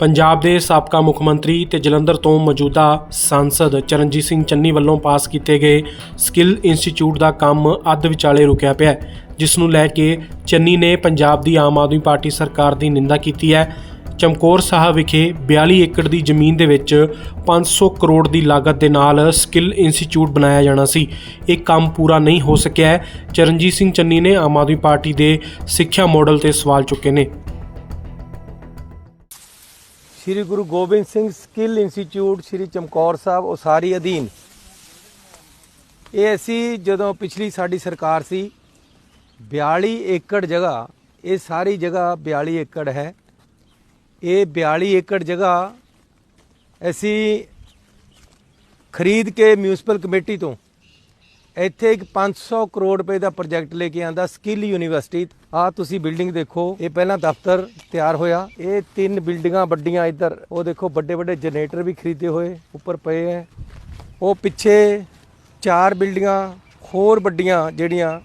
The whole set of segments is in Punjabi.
ਪੰਜਾਬ ਦੇ ਸਾਬਕਾ ਮੁੱਖ ਮੰਤਰੀ ਤੇ ਜਲੰਧਰ ਤੋਂ ਮੌਜੂਦਾ ਸਾਂਸਦ ਚਰਨਜੀਤ ਸਿੰਘ ਚੰਨੀ ਵੱਲੋਂ ਪਾਸ ਕੀਤੇ ਗਏ ਸਕਿੱਲ ਇੰਸਟੀਚਿਊਟ ਦਾ ਕੰਮ ਅੱਧ ਵਿਚਾਲੇ ਰੁਕਿਆ ਪਿਆ ਹੈ, ਜਿਸ ਨੂੰ ਲੈ ਕੇ ਚੰਨੀ ਨੇ ਪੰਜਾਬ ਦੀ ਆਮ ਆਦਮੀ ਪਾਰਟੀ ਸਰਕਾਰ ਦੀ ਨਿੰਦਾ ਕੀਤੀ ਹੈ। ਚਮਕੌਰ ਸਾਹਿਬ ਵਿਖੇ 42 ਏਕੜ ਦੀ ਜ਼ਮੀਨ ਦੇ ਵਿੱਚ 500 ਕਰੋੜ ਦੀ ਲਾਗਤ ਦੇ ਨਾਲ ਸਕਿੱਲ ਇੰਸਟੀਚਿਊਟ ਬਣਾਇਆ ਜਾਣਾ ਸੀ। ਇਹ ਕੰਮ ਪੂਰਾ ਨਹੀਂ ਹੋ ਸਕਿਆ ਚਰਨਜੀਤ ਸਿੰਘ ਚੰਨੀ ਨੇ ਆਮ ਆਦਮੀ ਪਾਰਟੀ ਦੇ ਸਿੱਖਿਆ ਮਾਡਲ ਤੇ ਸਵਾਲ ਚੁੱਕੇ ਨੇ। ਸ੍ਰੀ ਗੁਰੂ ਗੋਬਿੰਦ ਸਿੰਘ ਸਕਿੱਲ ਇੰਸਟੀਚਿਊਟ ਸ੍ਰੀ ਚਮਕੌਰ ਸਾਹਿਬ, ਉਸਾਰੀ ਅਧੀਨ। ਇਹ ਅਸੀਂ ਜਦੋਂ ਪਿਛਲੀ ਸਾਡੀ ਸਰਕਾਰ ਸੀ 42 ਏਕੜ ਜਗ੍ਹਾ, ਇਹ ਸਾਰੀ ਜਗ੍ਹਾ 42 ਏਕੜ ਹੈ। ਇਹ 42 ਏਕੜ ਜਗ੍ਹਾ ਅਸੀਂ ਖਰੀਦ ਕੇ ਮਿਊਨਿਸਪਲ ਕਮੇਟੀ ਤੋਂ ਇੱਥੇ ਇੱਕ 500 ਕਰੋੜ ਰੁਪਏ ਦਾ ਪ੍ਰੋਜੈਕਟ ਲੈ ਕੇ ਆਂਦਾ ਸਕਿੱਲ ਯੂਨੀਵਰਸਿਟੀ। ਆ ਤੁਸੀਂ ਬਿਲਡਿੰਗ ਦੇਖੋ, ਇਹ ਪਹਿਲਾਂ ਦਫ਼ਤਰ ਤਿਆਰ ਹੋਇਆ। ਇਹ ਤਿੰਨ ਬਿਲਡਿੰਗਾਂ ਵੱਡੀਆਂ ਇੱਧਰ। ਉਹ ਦੇਖੋ ਵੱਡੇ ਵੱਡੇ ਜਨਰੇਟਰ ਵੀ ਖਰੀਦੇ ਹੋਏ ਉੱਪਰ ਪਏ ਹੈ ਉਹ ਪਿੱਛੇ ਚਾਰ ਬਿਲਡਿੰਗਾਂ, ਹੋਰ ਵੱਡੀਆਂ ਜਿਹੜੀਆਂ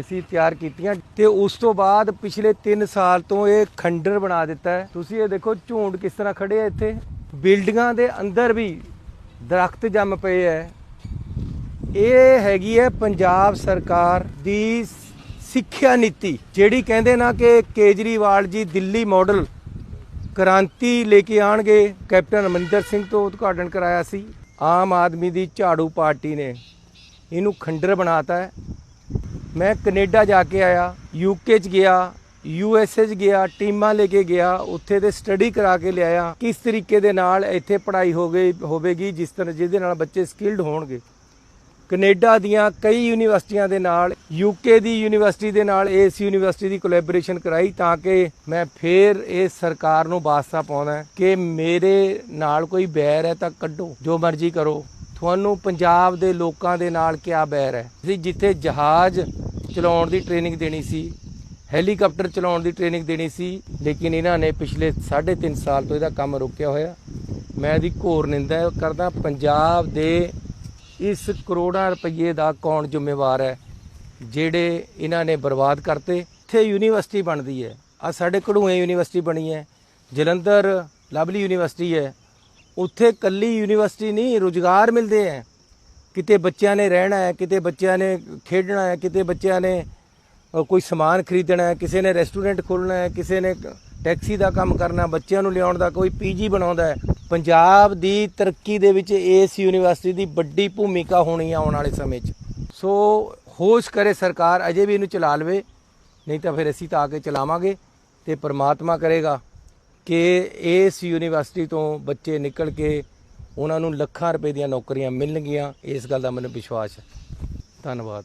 ਅਸੀਂ ਤਿਆਰ ਕੀਤੀਆਂ। ਤੇ ਉਸ ਤੋਂ ਬਾਅਦ ਪਿਛਲੇ 3 ਸਾਲ ਤੋਂ ਇਹ ਖੰਡਰ ਬਣਾ ਦਿੱਤਾ ਹੈ। ਤੁਸੀਂ ਇਹ ਦੇਖੋ, ਝੂੰਡ ਕਿਸ ਤਰ੍ਹਾਂ ਖੜੇ ਆ ਇੱਥੇ। ਬਿਲਡਿੰਗਾਂ ਦੇ ਅੰਦਰ ਵੀ ਦਰਖਤ ਜੰਮ ਪਏ ਹੈ ਇਹ ਹੈਗੀ ਹੈ ਪੰਜਾਬ ਸਰਕਾਰ ਦੀ ਸਿੱਖਿਆ ਨੀਤੀ, ਜਿਹੜੀ ਕਹਿੰਦੇ ਨਾ ਕਿ ਕੇਜਰੀਵਾਲ ਜੀ ਦਿੱਲੀ ਮਾਡਲ ਕ੍ਰਾਂਤੀ ਲੈ ਕੇ ਆਣਗੇ ਕੈਪਟਨ ਅਮਰਿੰਦਰ ਸਿੰਘ ਤੋਂ ਉਦਘਾਟਨ ਕਰਾਇਆ ਸੀ। ਆਮ ਆਦਮੀ ਦੀ ਝਾੜੂ ਪਾਰਟੀ ਨੇ ਇਹਨੂੰ ਖੰਡਰ ਬਣਾਤਾ ਹੈ। ਮੈਂ ਕੈਨੇਡਾ ਜਾ ਕੇ ਆਇਆ ਯੂਕੇ ਚ ਗਿਆ ਯੂ ਐੱਸ ਏ ਚ ਗਿਆ, ਟੀਮਾਂ ਲੈ ਕੇ ਗਿਆ, ਉੱਥੇ ਦੇ ਸਟੱਡੀ ਕਰਾ ਕੇ ਲਿਆਇਆ। ਕਿਸ ਤਰੀਕੇ ਦੇ ਨਾਲ ਇੱਥੇ ਪੜ੍ਹਾਈ ਹੋ ਗਈ, ਹੋਵੇਗੀ, ਜਿਸ ਤਰ੍ਹਾਂ ਜਿਹਦੇ ਨਾਲ ਬੱਚੇ ਸਕਿਲਡ ਹੋਣਗੇ। ਕੈਨੇਡਾ ਦੀਆਂ ਕਈ ਯੂਨੀਵਰਸਿਟੀਆਂ ਦੇ ਨਾਲ ਯੂਕੇ ਦੀ ਯੂਨੀਵਰਸਿਟੀ ਦੇ ਨਾਲ ਇਸ ਯੂਨੀਵਰਸਿਟੀ ਦੀ ਕੋਲੈਬੋਰੇਸ਼ਨ ਕਰਾਈ ਤਾਂ ਕਿ ਮੈਂ ਫੇਰ ਇਹ ਸਰਕਾਰ ਨੂੰ ਵਾਸਤਾ ਪਾਉਣਾ ਕਿ ਮੇਰੇ ਨਾਲ ਕੋਈ ਬੈਰ ਹੈ ਤਾਂ ਕੱਢੋ, ਜੋ ਮਰਜ਼ੀ ਕਰੋ। ਤੁਹਾਨੂੰ ਪੰਜਾਬ ਦੇ ਲੋਕਾਂ ਦੇ ਨਾਲ ਕਿਆ ਬੈਰ ਹੈ? ਅਸੀਂ ਜਿੱਥੇ ਜਹਾਜ਼ ਚਲਾਉਣ ਦੀ ਟ੍ਰੇਨਿੰਗ ਦੇਣੀ ਸੀ, ਹੈਲੀਕਾਪਟਰ ਚਲਾਉਣ ਦੀ ਟ੍ਰੇਨਿੰਗ ਦੇਣੀ ਸੀ, ਲੇਕਿਨ ਇਹਨਾਂ ਨੇ ਪਿਛਲੇ 3.5 ਸਾਲ ਤੋਂ ਇਹਦਾ ਕੰਮ ਰੋਕਿਆ ਹੋਇਆ। ਮੈਂ ਇਹਦੀ ਘੋਰ ਨਿੰਦਾ ਕਰਦਾ, ਪੰਜਾਬ ਦੇ ਇਸ ਕਰੋੜਾਂ ਰੁਪਏ ਦਾ ਕੌਣ ਜ਼ਿੰਮੇਵਾਰ ਹੈ? ਜਿਹੜੇ ਇਹਨਾਂ ਨੇ ਬਰਬਾਦ ਕਰਤੇ, ਇੱਥੇ ਯੂਨੀਵਰਸਿਟੀ ਬਣਦੀ ਹੈ। ਆ ਸਾਡੇ ਕਢੂਏ ਯੂਨੀਵਰਸਿਟੀ ਬਣੀ ਹੈ। ਜਲੰਧਰ ਲਵਲੀ ਯੂਨੀਵਰਸਿਟੀ ਹੈ। ਉੱਥੇ ਕੱਲੀ ਯੂਨੀਵਰਸਿਟੀ ਨਹੀਂ, ਰੁਜ਼ਗਾਰ ਮਿਲਦੇ ਹੈ। ਕਿਤੇ ਬੱਚਿਆਂ ਨੇ ਰਹਿਣਾ ਹੈ, ਕਿਤੇ ਬੱਚਿਆਂ ਨੇ ਖੇਡਣਾ ਹੈ, ਕਿਤੇ ਬੱਚਿਆਂ ਨੇ ਕੋਈ ਸਮਾਨ ਖਰੀਦਣਾ ਹੈ, ਕਿਸੇ ਨੇ ਰੈਸਟੋਰੈਂਟ ਖੋਲ੍ਹਣਾ ਹੈ, ਕਿਸੇ ਨੇ ਟੈਕਸੀ ਦਾ ਕੰਮ ਕਰਨਾ, ਬੱਚਿਆਂ ਨੂੰ ਲਿਆਉਣ ਦਾ ਕੋਈ ਪੀਜੀ ਬਣਾਉਂਦਾ ਹੈ। ਪੰਜਾਬ ਦੀ ਤਰੱਕੀ ਦੇ ਵਿੱਚ ਇਸ ਯੂਨੀਵਰਸਿਟੀ ਦੀ ਵੱਡੀ ਭੂਮਿਕਾ ਹੋਣੀ ਆਉਣ ਵਾਲੇ ਸਮੇਂ 'ਚ। ਸੋ ਹੋਸ਼ ਕਰੇ ਸਰਕਾਰ, ਅਜੇ ਵੀ ਇਹਨੂੰ ਚਲਾ ਲਵੇ, ਨਹੀਂ ਤਾਂ ਫਿਰ ਅਸੀਂ ਤਾਂ ਆ ਕੇ ਚਲਾਵਾਂਗੇ ਤੇ ਪ੍ਰਮਾਤਮਾ ਕਰੇਗਾ ਕਿ ਇਸ ਯੂਨੀਵਰਸਿਟੀ ਤੋਂ ਬੱਚੇ ਨਿਕਲ ਕੇ ਉਹਨਾਂ ਨੂੰ ਲੱਖਾਂ ਰੁਪਏ ਦੀਆਂ ਨੌਕਰੀਆਂ ਮਿਲਣਗੀਆਂ, ਇਸ ਗੱਲ ਦਾ ਮੈਨੂੰ ਵਿਸ਼ਵਾਸ ਹੈ। ਧੰਨਵਾਦ।